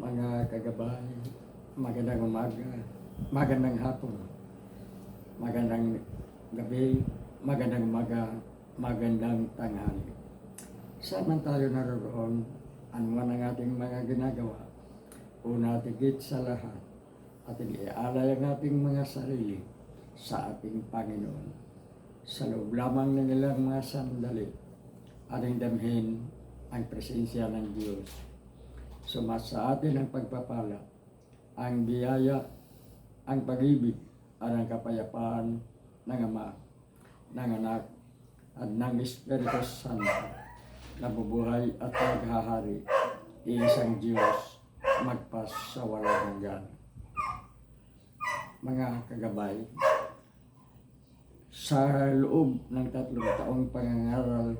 mga kagabay, magandang umaga, magandang hapon, magandang gabi, magandang umaga, magandang tanghali. Saan tayo naroon, ano man ang ating mga ginagawa, una tigit sa lahat, ating ialay ang ating mga sarili sa ating Panginoon. Sa loob lamang ng ilang mga sandali, ating damhin ang presensya ng Diyos. Sumasa atin ang pagpapala, ang biyaya, ang pag-ibig, at ang kapayapaan ng Ama, ng Anak, at ng Espiritu Santo, na bubuhay at maghahari, iisang Diyos, magpas sa walang hanggan. Mga kagabay, sa loob ng tatlong taong pangangaral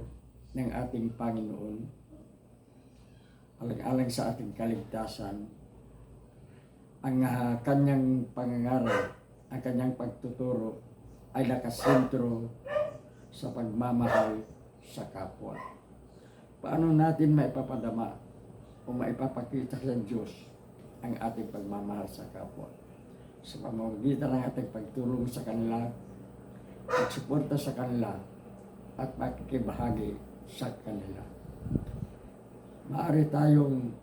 ng ating Panginoon, alang-alang sa ating kaligtasan, ang ah, kanyang pangangaral, ang kanyang pagtuturo ay nakasentro sa pagmamahal sa kapwa. Paano natin maipapadama o maipapakita sa Diyos ang ating pagmamahal sa kapwa? Sa pamamagitan ng ating pagtulong sa kanila, pagsuporta sa kanila, at pakikibahagi sa kanila. Maaari tayong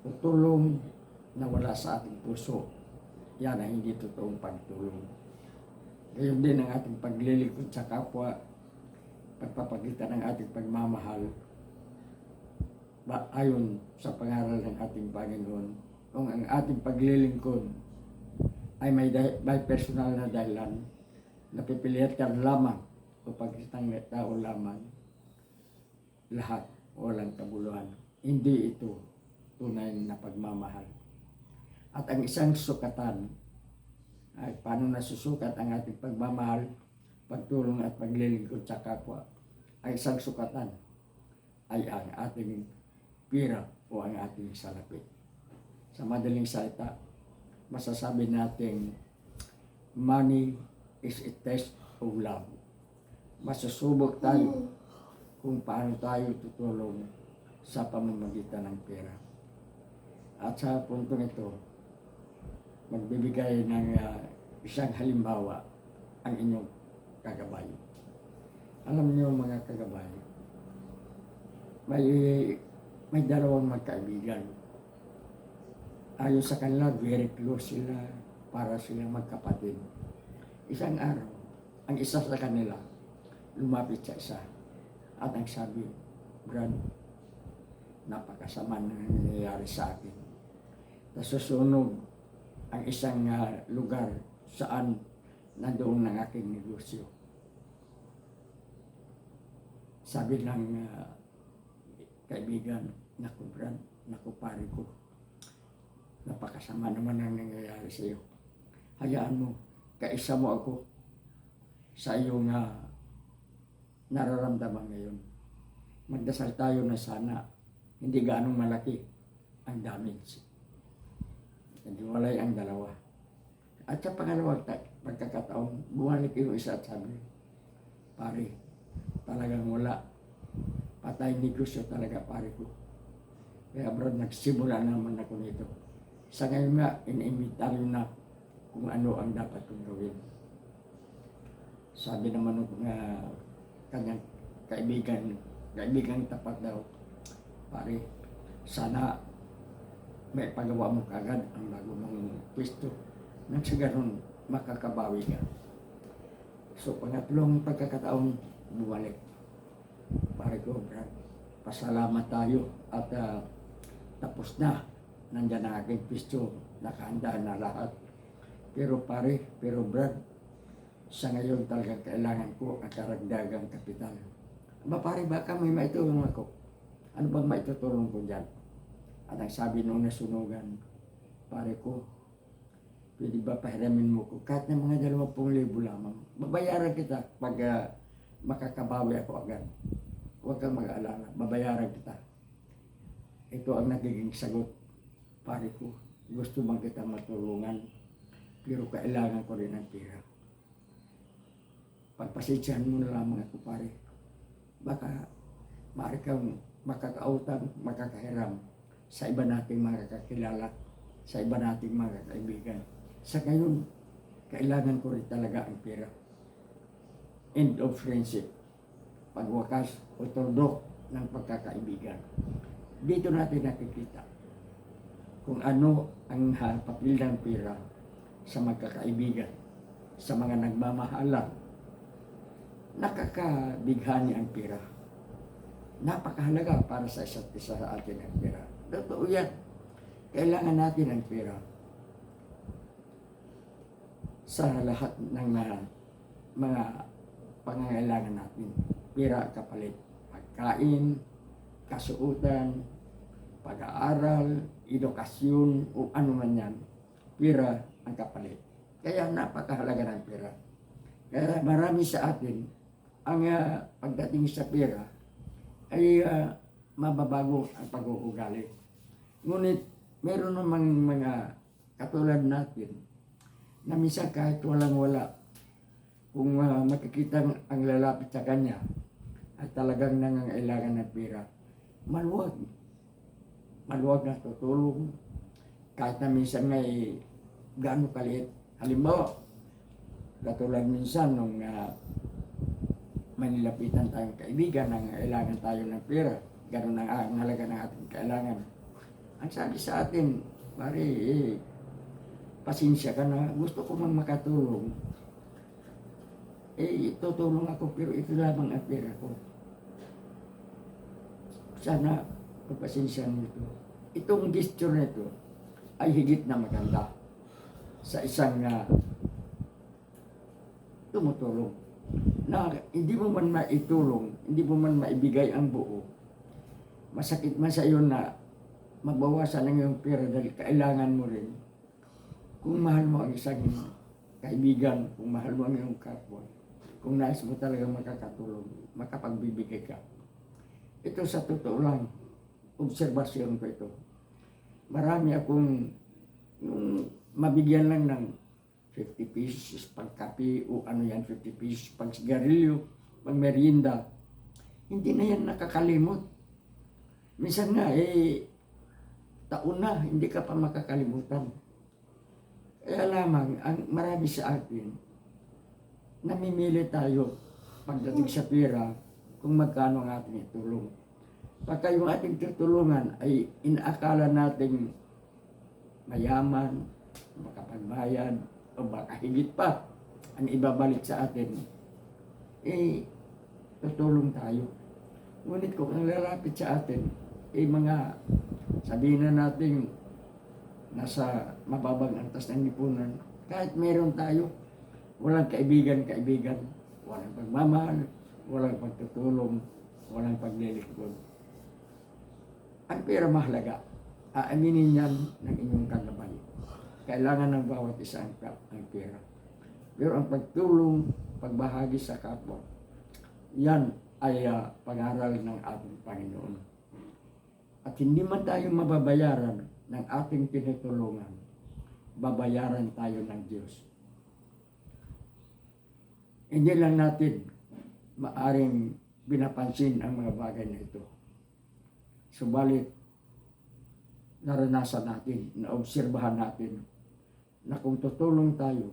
tutulong na wala sa ating puso. Yan ang hindi totoong pagtulong. Gayon din ang ating paglilingkod sa kapwa, pagpapakita ng ating pagmamahal ba, ayon sa pangaral ng ating Panginoon. Kung ang ating paglilingkod ay may, may personal na dahilan, napipilitan ka lamang o pagkitang tao lamang, lahat walang kabuluhan. Hindi ito tunay na pagmamahal. At ang isang sukatan ay paano nasusukat ang ating pagmamahal, pagtulong at paglilingkod sa kapwa. Ang isang sukatan ay ang ating pira o ang ating salapi. Sa madaling salita, masasabi natin money is a test of love. Masusubok tayo kung paano tayo tutulong sa pamamagitan ng pera. At sa puntong ito, magbibigay ng ah, isang halimbawa ang inyong kagabay. Alam niyo mga kagabay, may may dalawang magkaibigan. Ayon sa kanila, very close sila para silang magkapatid. Isang araw, ang isa sa kanila lumapit sa isa at ang sabi, Brad, napakasama na nangyayari sa akin. Nasusunog ang isang ah, lugar saan nandoon ng aking negosyo. Sabi ng ah, kaibigan, naku Brad, naku pare ko, napakasama naman ang nangyayari sa iyo. Hayaan mo, kaisa mo ako sa iyong ah, nararamdaman ngayon. Magdasal tayo na sana hindi gaanong malaki ang damage. Naghiwalay ang dalawa. At sa pangalawang ta- pagkakataon, bumalik yung isa at sabi, pare, talagang wala. Patay negosyo talaga pare ko. Kaya bro, nagsimula naman ako nito. Sa ngayon nga, inimbitaryo na kung ano ang dapat kong gawin. Sabi naman ng uh, kanyang kaibigan, kaibigan tapat daw, pare, sana may pagawa mo kagad ang bago mong pwesto. Nang sa ganun, makakabawi ka. So, pangatlong pagkakataon, bumalik. Pare ko, Brad, pasalamat tayo at ah, tapos na. Nandyan ang aking pwesto, nakahanda na lahat. Pero pare, pero Brad, sa ngayon talagang kailangan ko ang karagdagang kapital. Ba pare, baka may maitulong ako. Ano bang maitutulong ko dyan? At ang sabi nung nasunugan, pare ko, pwede ba pahiramin mo ko kahit na mga dalawampung libo lamang. Babayaran kita pag ah, makakabawi ako agad. Huwag kang mag-aalala, babayaran kita. Ito ang nagiging sagot. Pare ko, gusto bang kita matulungan, pero kailangan ko rin ng pera. Pagpasensyahan mo na lamang ako pare. Baka maaari kang makakautang, makakahiram sa iba nating mga kakilala, sa iba nating mga kaibigan. Sa ngayon, kailangan ko rin talaga ang pera. End of friendship. Pagwakas o tundok ng pagkakaibigan. Dito natin nakikita kung ano ang papel ng pera sa magkakaibigan, sa mga nagmamahalan. Nakakabighani ang pera. Napakahalaga para sa isa't isa sa atin ang pera. Totoo yan. Kailangan natin ang pera sa lahat ng mga, mga pangangailangan natin. Pera kapalit. Pagkain, kasuotan, pag-aaral, edukasyon, o ano man yan. Pera ang kapalit. Kaya napakahalaga ng pera. Kaya marami sa atin, ang ah, pagdating sa pera, ay ah, mababago ang pag-uugali. Ngunit meron namang mga katulad natin na minsan kahit walang wala, kung uh, makikita ang- lalapit sa kanya at talagang nangangailangan ng pera, maluwag. Maluwag na tutulong. Kahit na minsan may gaano kaliit. Halimbawa, katulad minsan nung uh, manilapitan tayong kaibigan, nangangailangan tayo ng pera. Ganun ang, ang halaga ng ating kailangan. Ang sabi sa atin, pare, eh, pasensya ka na, gusto ko man makatulong. Eh, tutulong ako, pero ito lamang ang pera ko. Sana, pagpasensya mo ito. Itong gesture na ito ay higit na maganda sa isang na tumutulong. Na hindi mo man maitulong, hindi mo man maibigay ang buo, masakit man sa iyo na mabawasan ang iyong pera dahil kailangan mo rin. Kung mahal mo ang isang kaibigan, kung mahal mo ang iyong kapwa, kung nais mo talaga makakatulong, makapagbibigay ka. Ito sa totoo lang, obserbasyon ko ito. Marami akong yung mabigyan lang ng 50 pesos pang kape o ano yan, 50 pesos pang sigarilyo, pang merienda. Hindi na yan nakakalimot. Minsan nga, eh, taon na, hindi ka pa makakalimutan. Kaya lamang, ang marami sa atin, namimili tayo pagdating sa pera kung magkano ang ating itulong. Pagka yung ating tutulungan ay inaakala nating mayaman, makapagbayad, o baka higit pa ang ibabalik sa atin, eh, tutulong tayo. Ngunit kung ang lalapit sa atin, eh mga sabihin na natin nasa mababang antas ng lipunan, kahit meron tayo, walang kaibigan-kaibigan, walang pagmamahal, walang pagtutulong, walang paglilingkod. Ang pera mahalaga. Aaminin yan ng inyong kagabay. Kailangan ng bawat isa ang, ang pera. Pero ang pagtulong, pagbahagi sa kapwa, yan ay ah, pag-aral ng ating Panginoon. At hindi man tayo mababayaran ng ating tinutulungan, babayaran tayo ng Diyos. Hindi lang natin maaring binapansin ang mga bagay na ito. Subalit, naranasan natin, naobserbahan natin na kung tutulong tayo,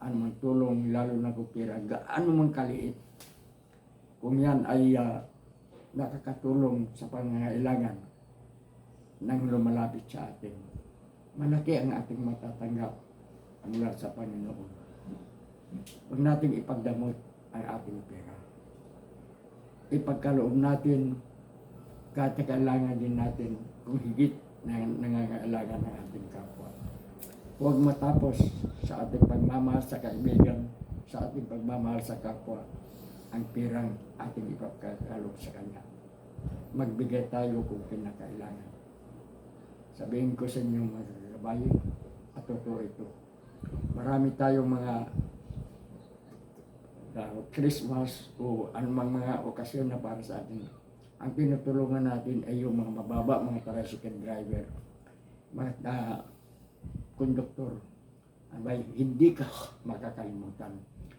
anumang tulong, lalo na kung pera, gaano man kaliit, kung yan ay ah, nakakatulong sa pangangailangan ng lumalapit sa atin, malaki ang ating matatanggap mula sa Panginoon. Huwag nating ipagdamot ang ating pera. Ipagkaloob natin kahit kailangan din natin kung higit na nangangailangan ng ating kapwa. Huwag matapos sa ating pagmamahal sa kaibigan, sa ating pagmamahal sa kapwa, ang pirang ating ipagkakaloob sa Kanya. Magbigay tayo kung kinakailangan. Sabihin ko sa inyo mga kababayan, at totoo ito. Marami tayong mga uh, Christmas o anumang mga okasyon na para sa atin. Ang pinutulungan natin ay yung mga mababa, mga tricycle driver, mga uh, konduktor. Abay, hindi ka makakalimutan.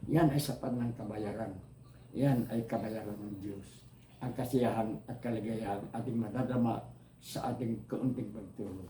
Yan ay sapat ng kabayaran. Yan ay kabayaran ng Diyos. Ang kasiyahan at kaligayahan ating madadama sa ating kaunting pagtulog.